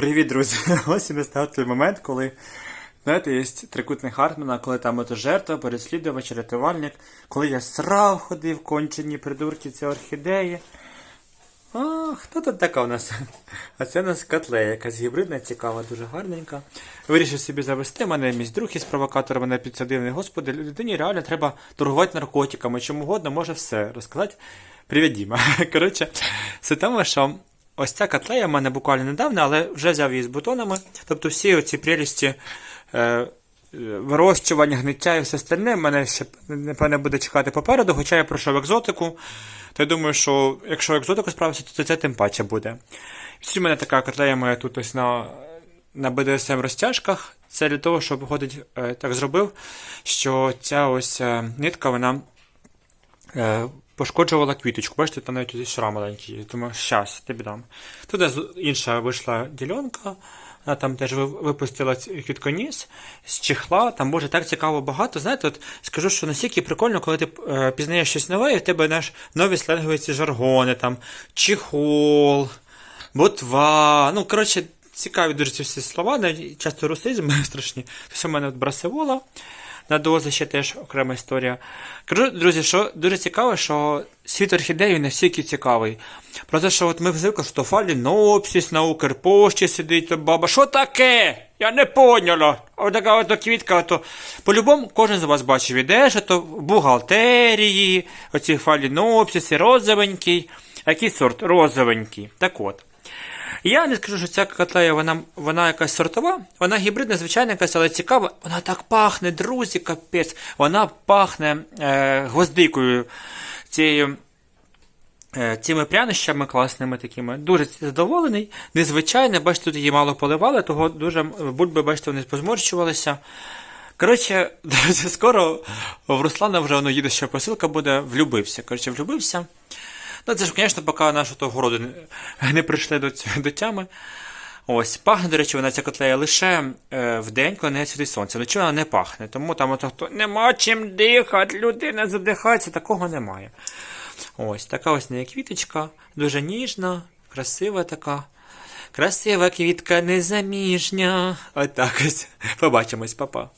Привіт, друзі! Ось і настав той момент, коли, знаєте, є трикутник Хартмана, коли там ото жертва, переслідувач, рятувальник, коли я срав ходив, кончені придурки, ці орхідеї. А, хто тут така у нас? А це у нас котлея, якась гібридна, цікава, дуже гарненька. Вирішив собі завести, мене мій друг із провокатора мене підсадив. Господи, людині реально треба торгувати наркотиками, чим угодно, може все розказати. Привіт, Діма. Коротше, тому, що ось ця котлея в мене буквально недавно, але вже взяв її з бутонами. Тобто всі оці прелісті е, вирощування, гниття і все остальне мене ще, напевне, буде чекати попереду, хоча я пройшов екзотику. То я думаю, що якщо екзотику справився, то це тим паче буде. В мене така котлея моя тут ось на, на BDSM розтяжках. Це для того, щоб виходить, е, так зробив, що ця ось е, нитка, вона е, пошкоджувала квіточку. Бачите, там навіть шрам маленький. є. Думаю, щас, тобі дам. Тут інша вийшла ділянка. Вона там теж випустила квітконіс з чехла. Там може так цікаво багато. Знаєте, от скажу, що настільки прикольно, коли ти е, пізнаєш щось нове, і в тебе знаєш, нові сленгові жаргони, там чехол, ботва. Ну, коротше, цікаві дуже ці всі слова, навіть часто русизми страшні. Ось у мене от брасевола. На дози ще теж окрема історія. Кажу, друзі, що дуже цікаво, що світ орхідеї не стільки цікавий. Про те, що от ми звикли, що фалінопсис на Укрпошті сидить, то баба, що таке? Я не поняла. Ось така от квітка, то по-любому кожен з вас бачив ідею, що то в бухгалтерії, оці фалінопсиси, розовенький. Який сорт? Розовенький. Так от. Я не скажу, що ця котлея, вона, вона якась сортова, вона гібридна, звичайна якась, але цікава. Вона так пахне, друзі, капець. Вона пахне е, гвоздикою, цією, е, цими прянощами класними такими. Дуже задоволений. Незвичайне, бачите, тут її мало поливали, того дуже бульби, бачите, вони позморщувалися. Коротше, скоро в Руслана вже воно їде, що посилка буде, влюбився. Коротше, влюбився. Ну, це ж, звісно, поки нашого того городу не, прийшли до, до тями. Ось, пахне, до речі, вона ця котлея лише е, в день, коли не світить сонце. Вночі вона не пахне. Тому там ото хто нема чим дихати, людина задихається, такого немає. Ось, така ось неї квіточка, дуже ніжна, красива така. Красива квітка незаміжня. Отак ось. Побачимось, папа.